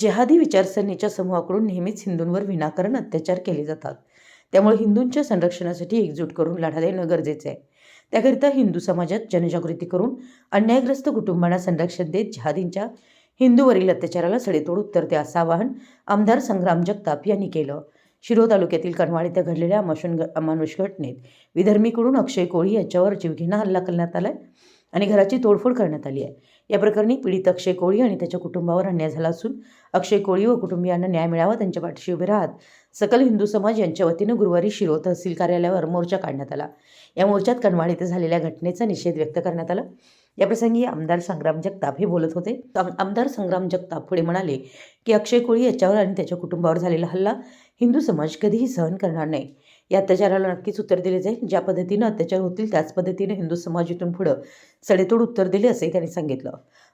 जेहादी विचारसरणीच्या समूहाकडून नेहमीच हिंदूंवर विनाकारण अत्याचार केले जातात. त्यामुळे हिंदूंच्या संरक्षणासाठी एकजूट करून लढा देणं गरजेचं आहे. त्याकरिता हिंदू समाजात जनजागृती करून अन्यायग्रस्त कुटुंबांना संरक्षण देत जिहादींच्या हिंदूवरील अत्याचाराला सडेतोड उत्तर द्या असं आवाहन आमदार संग्राम जगताप यांनी केलं. शिरो तालुक्यातील कणवाड इथं घडलेल्या अमानुष अमानुष घटनेत विधर्मीकडून अक्षय कोळी याच्यावर जीवघेणा हल्ला करण्यात आलाय. आणि घराची तोडफोड करण्यात आली आहे. या प्रकरणी पीडित अक्षय कोळी आणि त्याच्या कुटुंबावर अन्याय झाला असून अक्षय कोळी व कुटुंबियांना न्याय मिळावा त्यांच्या पाठीशी उभे राहत सकल हिंदू समाज यांच्या वतीनं गुरुवारी शिरो तहसील कार्यालयावर मोर्चा काढण्यात आला. या मोर्चात कणवाड इथं झालेल्या घटनेचा निषेध व्यक्त करण्यात आला. याप्रसंगी आमदार संग्राम जगताप हे बोलत होते. आम- आमदार संग्राम जगताप पुढे म्हणाले की अक्षय कोळी याच्यावर आणि त्याच्या कुटुंबावर झालेला हल्ला हिंदू समाज कधीही सहन करणार नाही. या अत्याचाराला नक्कीच उत्तर दिले जाईल. ज्या पद्धतीनं अत्याचार होतील त्याच पद्धतीनं हिंदू समाज इथून पुढं सडेतोड उत्तर दिले असे त्यांनी सांगितलं.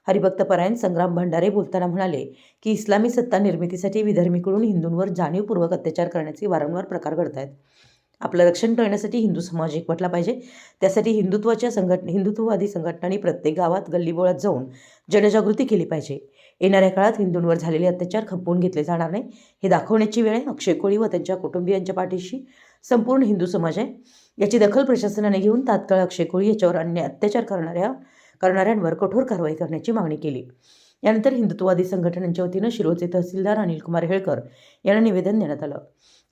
हरिभक्त परायण संग्राम भंडारे बोलताना म्हणाले की इस्लामी सत्ता निर्मितीसाठी विधर्मीकडून हिंदूंवर जाणीवपूर्वक अत्याचार करण्याचे वारंवार प्रकार घडत आहेत आपलं रक्षण करण्यासाठी हिंदू समाज एकवटला पाहिजे. त्यासाठी हिंदुत्वाच्या संघट हिंदुत्ववादी संघटनांनी प्रत्येक गावात गल्लीबोळात जाऊन जनजागृती केली पाहिजे. येणाऱ्या काळात हिंदूंवर झालेले अत्याचार खपवून घेतले जाणार नाही. हे दाखवण्याची वेळ आहे. अक्षय कोळी व त्यांच्या कुटुंबियांच्या पाठीशी संपूर्ण हिंदू समाज आहे. याची दखल प्रशासनाने घेऊन तात्काळ अक्षय कोळी याच्यावर अन्य अत्याचार करणाऱ्या करणाऱ्यांवर कठोर कारवाई करण्याची मागणी केली. यानंतर हिंदुत्ववादी संघटनांच्या वतीनं शिरोचे तहसीलदार अनिलकुमार हेळकर यांना निवेदन देण्यात आलं.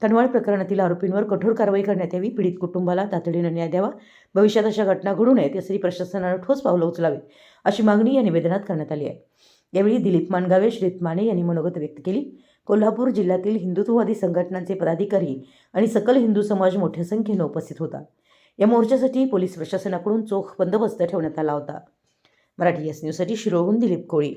कनवाळ प्रकरणातील आरोपींवर कठोर कारवाई करण्यात यावी पीडित कुटुंबाला तातडीनं न्याय द्यावा भविष्यात अशा घटना घडू नयेत यासाठी प्रशासनानं ठोस पावलं उचलावी अशी मागणी या निवेदनात करण्यात आली आहे. यावेळी दिलीप मानगावे श्रीत माने यांनी मनोगत व्यक्त केली. कोल्हापूर जिल्ह्यातील हिंदुत्ववादी संघटनांचे पदाधिकारी आणि सकल हिंदू समाज मोठ्या संख्येनं उपस्थित होता. या मोर्चासाठी पोलीस प्रशासनाकडून चोख बंदोबस्त ठेवण्यात आला होता. मराठी एस न्यूजसाठी शिरोहून दिलीप कोळी.